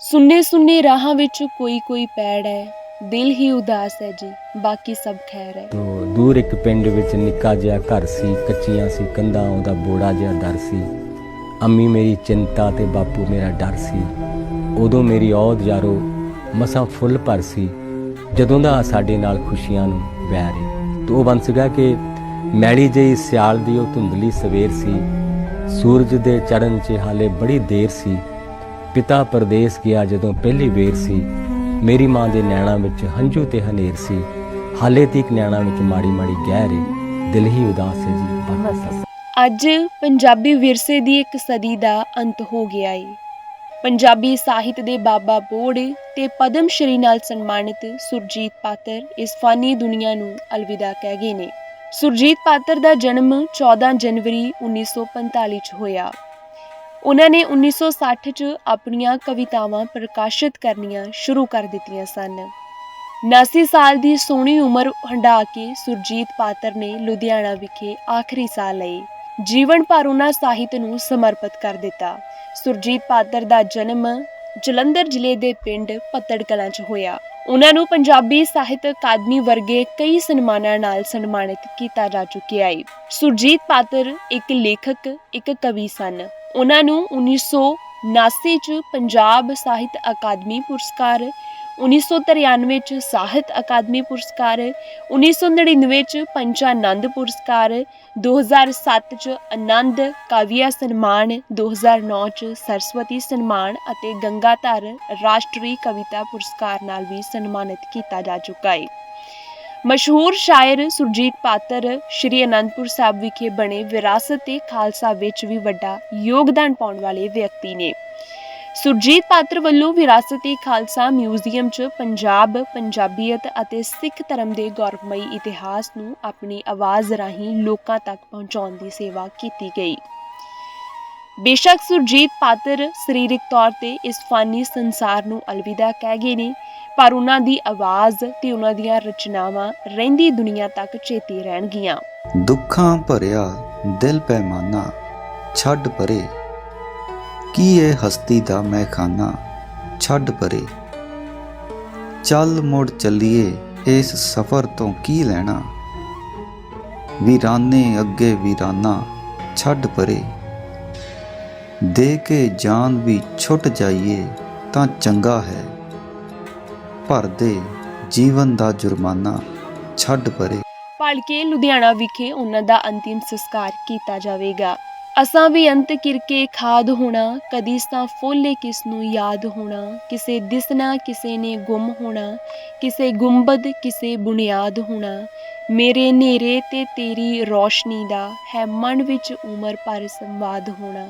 ਸੁੰਨੇ ਸੁੰਨੇ ਰਾਹਾਂ ਵਿੱਚ ਕੋਈ ਕੋਈ ਪੈੜ ਹੈ। ਦਿਲ ਹੀ ਉਦਾਸ ਹੈ ਜੀ, ਬਾਕੀ ਸਭ ਖੈਰ ਹੈ। ਤੋ ਦੂਰ ਇੱਕ ਪਿੰਡ ਵਿੱਚ ਨਿੱਕਾ ਜਿਹਾ ਘਰ ਸੀ, ਕੱਚੀਆਂ ਸੀ ਕੰਧਾਂ, ਉਹਦਾ ਬੋੜਾ ਜਿਹਾ ਦਰ ਸੀ। ਅੰਮੀ ਮੇਰੀ ਚਿੰਤਾ ਤੇ ਬਾਪੂ ਮੇਰਾ ਡਰ ਸੀ। ਉਦੋਂ ਮੇਰੀ ਔਦ ਯਾਰੋ ਮਸਾਂ ਫੁੱਲ ਭਰ ਸੀ, ਜਦੋਂ ਦਾ ਸਾਡੇ ਨਾਲ ਖੁਸ਼ੀਆਂ ਨੂੰ ਵਹਿ ਰਹੀ ਤੋ ਉਹ ਬਣ ਸੀਗਾ ਕਿ ਮੈਲੀ ਜਿਹੀ ਸਿਆਲ ਦੀ ਉਹ ਧੁੰਦਲੀ ਸਵੇਰ ਸੀ। ਸੂਰਜ ਦੇ ਚੜਨ 'ਚ ਹਾਲੇ ਬੜੀ ਦੇਰ ਸੀ। ਪਿਤਾ ਪਰਦੇਸ ਗਿਆ ਜਦੋਂ ਪਹਿਲੀ ਵੇਰ ਸੀ। ਮੇਰੀ ਮਾਂ ਦੇ ਨੈਣਾਂ ਵਿੱਚ ਹੰਝੂ ਤੇ ਹਨੇਰ ਸੀ। ਹਾਲੇ ਤੀਕ ਨੈਣਾਂ ਵਿੱਚ ਮਾੜੀ ਮਾੜੀ ਗਹਿਰੇ, ਦਿਲ ਹੀ ਉਦਾਸ ਹੈ ਜੀ। ਅੱਜ ਪੰਜਾਬੀ ਵਿਰਸੇ ਦੀ ਇੱਕ ਸਦੀ ਦਾ ਅੰਤ ਹੋ ਗਿਆ ਏ। ਪੰਜਾਬੀ ਸਾਹਿਤ ਦੇ ਬਾਬਾ ਬੋੜ ਤੇ ਪਦਮ ਸ਼੍ਰੀ ਨਾਲ ਸਨਮਾਨਿਤ ਸੁਰਜੀਤ ਪਾਤਰ ਇਸ ਫਾਨੀ ਦੁਨੀਆ ਨੂੰ ਅਲਵਿਦਾ ਕਹਿ ਗਏ ਨੇ। ਸੁਰਜੀਤ ਪਾਤਰ ਦਾ ਜਨਮ 14 ਜਨਵਰੀ 1945 ਚ ਹੋਇਆ। ਉਹਨਾਂ ਨੇ 1960 ਚ ਆਪਣੀਆਂ ਕਵਿਤਾਵਾਂ ਪ੍ਰਕਾਸ਼ਿਤ ਕਰਨੀਆਂ ਸ਼ੁਰੂ ਕਰ ਦਿੱਤੀਆਂ ਸਨ। 79 ਸਾਲ ਦੀ ਸੋਹਣੀ ਉਮਰ ਹੰਢਾ ਕੇ ਸੁਰਜੀਤ ਪਾਤਰ ਨੇ ਲੁਧਿਆਣਾ ਵਿਖੇ ਆਖਰੀ ਸਾਹ ਲਏ ਜੀਵਨ ਭਰ ਉਹਨਾਂ ਸਾਹਿਤ ਨੂੰ ਸਮਰਪਿਤ ਕਰ ਦਿੱਤਾ। ਸੁਰਜੀਤ ਪਾਤਰ ਦਾ ਜਨਮ ਜਲੰਧਰ ਜ਼ਿਲ੍ਹੇ ਦੇ ਪਿੰਡ ਪੱਤੜ ਕਲਾਂ 'ਚ ਹੋਇਆ। ਉਹਨਾਂ ਨੂੰ ਪੰਜਾਬੀ ਸਾਹਿਤ ਅਕਾਦਮੀ ਵਰਗੇ ਕਈ ਸਨਮਾਨਾਂ ਨਾਲ ਸਨਮਾਨਿਤ ਕੀਤਾ ਜਾ ਚੁੱਕਿਆ ਹੈ ਸੁਰਜੀਤ ਪਾਤਰ ਇੱਕ ਲੇਖਕ, ਇੱਕ ਕਵੀ ਸਨ। ਉਹਨਾਂ ਨੂੰ 1979 ਚ ਪੰਜਾਬ ਸਾਹਿਤ ਅਕਾਦਮੀ ਪੁਰਸਕਾਰ 1993 ਚ ਸਾਹਿਤ ਅਕਾਦਮੀ ਪੁਰਸਕਾਰ 1999 ਚ ਪੰਚਾਨੰਦ ਪੁਰਸਕਾਰ 2007 ਚ ਆਨੰਦ ਕਾਵਿਆ ਸਨਮਾਨ 2009 ਚ ਸਰਸਵਤੀ ਸਨਮਾਨ ਅਤੇ ਗੰਗਾਧਰ ਰਾਸ਼ਟਰੀ ਕਵਿਤਾ ਪੁਰਸਕਾਰ ਨਾਲ ਵੀ ਸਨਮਾਨਿਤ ਕੀਤਾ ਜਾ ਚੁੱਕਾ ਹੈ ਮਸ਼ਹੂਰ ਸ਼ਾਇਰ ਸੁਰਜੀਤ ਪਾਤਰ ਸ਼੍ਰੀ ਅਨੰਦਪੁਰ ਸਾਹਿਬ ਵਿਖੇ ਬਣੇ ਵਿਰਾਸਤ ਤੇ ਖਾਲਸਾ ਵਿੱਚ ਵੀ ਵੱਡਾ ਯੋਗਦਾਨ ਪਾਉਣ ਵਾਲੇ ਵਿਅਕਤੀ ਨੇ ਸੁਰਜੀਤ ਪਾਤਰ ਵੱਲੋਂ ਵਿਰਾਸਤ ਖਾਲਸਾ ਮਿਊਜ਼ੀਅਮ 'ਚ ਪੰਜਾਬ, ਪੰਜਾਬੀਅਤ ਅਤੇ ਸਿੱਖ ਧਰਮ ਦੇ ਗੌਰਵਮਈ ਇਤਿਹਾਸ ਨੂੰ ਆਪਣੀ ਆਵਾਜ਼ ਰਾਹੀਂ ਲੋਕਾਂ ਤੱਕ ਪਹੁੰਚਾਉਣ ਦੀ ਸੇਵਾ ਕੀਤੀ ਗਈ। ਬੇਸ਼ੱਕ ਸੁਰਜੀਤ ਪਾਤਰ ਸਰੀਰਕ ਤੌਰ ਤੇ ਇਸ ਫਾਨੀ ਸੰਸਾਰ ਨੂੰ ਅਲਵਿਦਾ ਕਹਿ ਗਏ ਨੇ, ਪਰ ਉਹਨਾਂ ਦੀ ਆਵਾਜ਼ ਤੇ ਉਹਨਾਂ ਦੀਆਂ ਰਚਨਾਵਾਂ ਰਹਿੰਦੀ ਦੁਨੀਆ ਤੱਕ ਚੇਤੇ ਰਹਿਣਗੀਆਂ। ਦੁੱਖਾਂ ਭਰਿਆ ਦਿਲ ਪੈਮਾਨਾ, ਛੱਡ ਪਰੇ ਕੀ ਇਹ ਹਸਤੀ ਦਾ ਮੈਖਾਨਾ ਛੱਡ ਪਰੇ? ਚੱਲ ਮੁੜ ਚੱਲੀਏ ਇਸ ਸਫ਼ਰ ਤੋਂ ਕੀ ਲੈਣਾ? ਵੀਰਾਨੇ ਅੱਗੇ ਵੀਰਾਨਾ ਛੱਡ ਪਰੇ। ਦੇ ਕੇ ਜਾਨ ਵੀ ਛੁੱਟ ਜਾਈਏ ਤਾਂ ਚੰਗਾ ਹੈ। ਭਰ ਦੇ ਜੀਵਨ ਦਾ ਜੁਰਮਾਨਾ ਛੱਡ ਪਰੇ। ਭਲਕੇ ਲੁਧਿਆਣਾ ਵਿਖੇ ਉਹਨਾਂ ਦਾ ਅੰਤਿਮ ਸੰਸਕਾਰ ਕੀਤਾ ਜਾਵੇਗਾ। ਅਸਾਂ ਵੀ ਅੰਤ ਕਿਰਕੇ ਖਾਦ ਹੋਣਾ, ਕਦੀ ਤਾਂ ਫੋਲੇ ਕਿਸ ਨੂੰ ਯਾਦ ਹੋਣਾ, ਕਿਸੇ ਦਿਸਣਾ, ਕਿਸੇ ਨੇ ਗੁੰਮ ਹੋਣਾ, ਕਿਸੇ ਗੁੰਬਦ, ਕਿਸੇ ਬੁਨਿਆਦ ਹੋਣਾ। ਮੇਰੇ ਹਨੇਰੇ ਤੇ ਤੇਰੀ ਰੋਸ਼ਨੀ ਦਾ ਹੈ ਮਨ ਵਿੱਚ ਉਮਰ ਭਰ ਸੰਵਾਦ ਹੋਣਾ।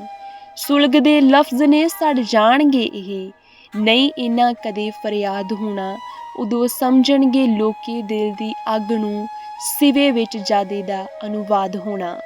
ਸੁਲਗਦੇ ਲਫ਼ਜ਼ ਨੇ ਸੜ ਜਾਣਗੇ ਇਹ, ਨਹੀਂ ਇਹਨਾਂ ਕਦੇ ਫਰਿਆਦ ਹੋਣਾ। ਉਦੋਂ ਸਮਝਣਗੇ ਲੋਕੇ ਦਿਲ ਦੀ ਅੱਗ ਨੂੰ, ਸਿਵੇ ਵਿੱਚ ਜਾਦੇ ਦਾ ਅਨੁਵਾਦ ਹੋਣਾ।